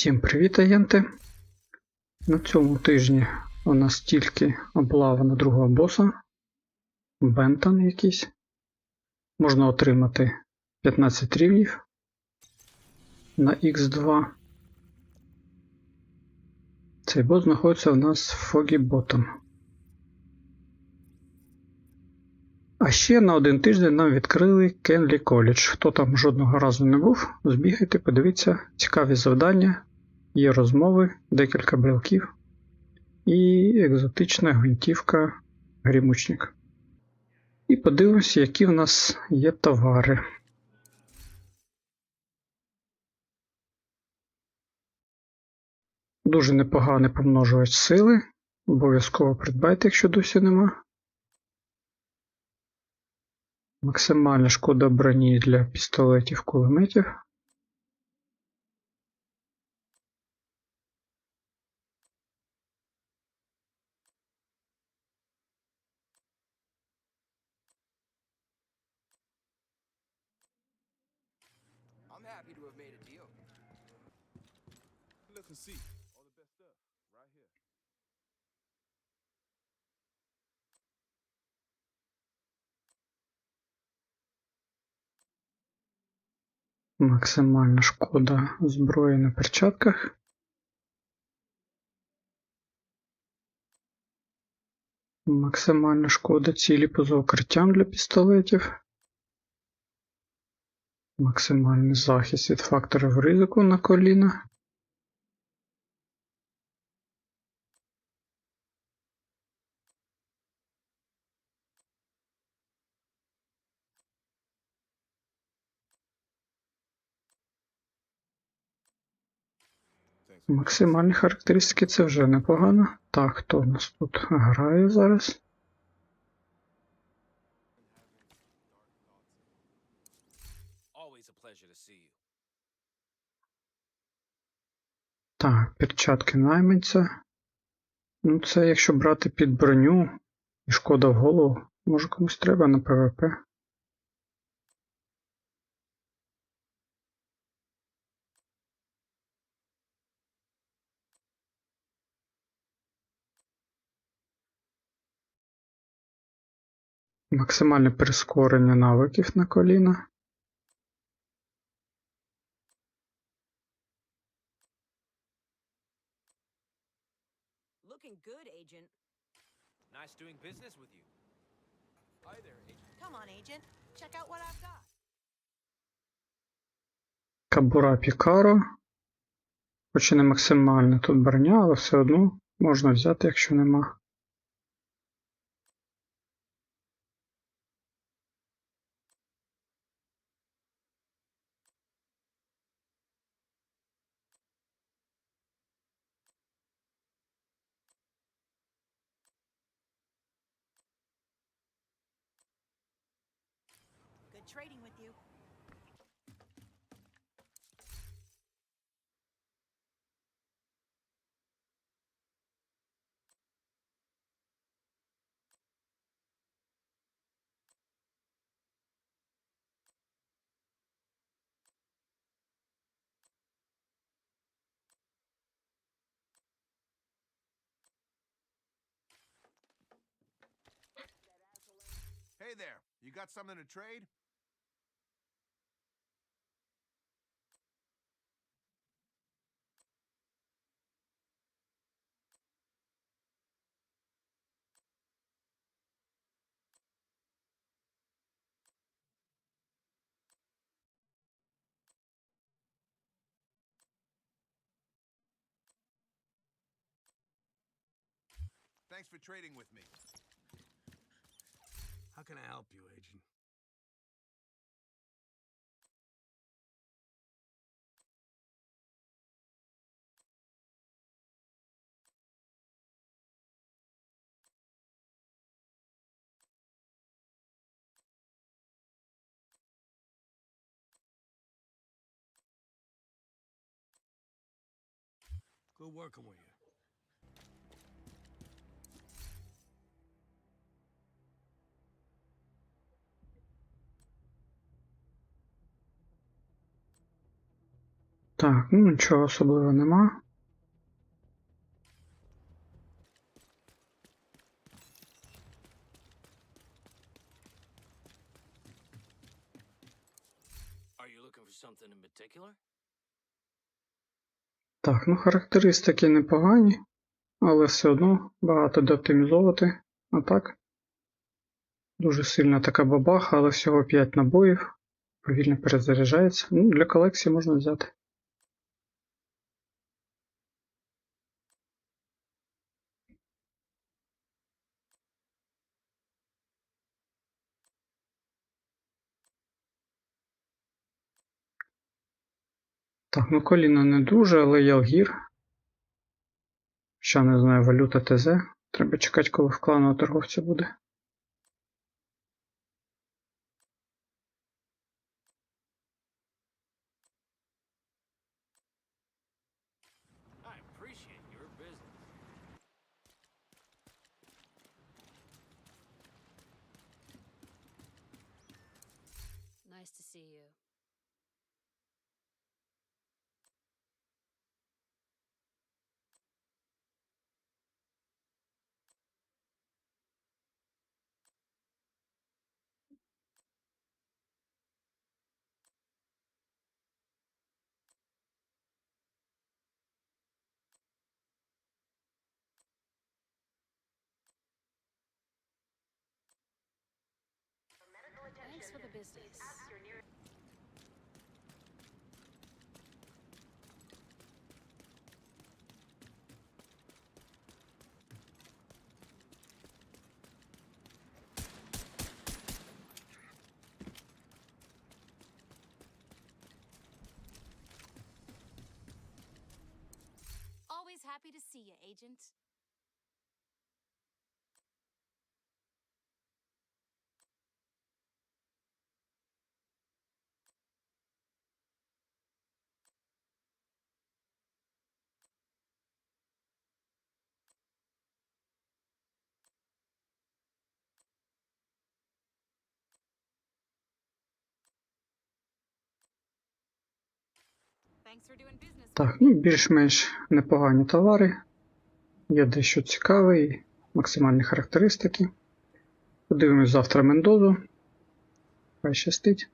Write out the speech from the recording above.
Всім привіт, агенти! На цьому тижні у нас тільки облава на другого боса. Бентон якийсь. Можна отримати 15 рівнів на X2. Цей бот знаходиться у нас в Foggy Bottom. А ще на один тиждень нам відкрили Кенлі Коледж. Хто там жодного разу не був, збігайте, подивіться, цікаві завдання, є розмови, декілька брелків і екзотична гвинтівка грімучник. І подивимося, які в нас є товари. Дуже непоганий помножувач сили. Обов'язково придбайте, якщо досі нема. Максимальна шкода броні для пістолетів кулеметів. Happy to have made a deal. Look and see. All the best stuff right here. Максимальна шкода зброї на перчатках. Максимальна шкода цілі поза укриттям для пістолетів. Максимальний захист від факторів ризику на коліна. Максимальні характеристики це вже непогано. Так, хто в нас тут грає зараз? Always a pleasure to see you. Так, перчатки найманця. Ну, це якщо брати під броню і шкода в голову, може комусь треба на ПВП. Максимальне прискорення навиків на коліна. Agent. Nice doing business with you. Hi there, Agent. Come on, Agent. Check out what I've got. Кабура Пікаро. Хоч і не максимальна тут броня, але все одно можна взяти, якщо нема. Trading with you. Hey there. You got something to trade? Thanks for trading with me. How can I help you, Agent? Good working with you. Так, ну нічого особливого нема. Так, ну характеристики непогані, але все одно багато де оптимізовувати. А так. Дуже сильна така бабаха, але всього 5 набоїв. Повільно перезаряджається. Ну, для колекції можна взяти. Так, ну коліна не дуже, але Ялгір. Ще не знаю, валюта ТЗ. Треба чекати, коли в клану торговця буде. Nice to see you. Business. Always happy to see you, Agent. Так, ну більш-менш непогані товари. Є дещо цікаве і максимальні характеристики. Подивимось завтра Мендозу. Хай щастить.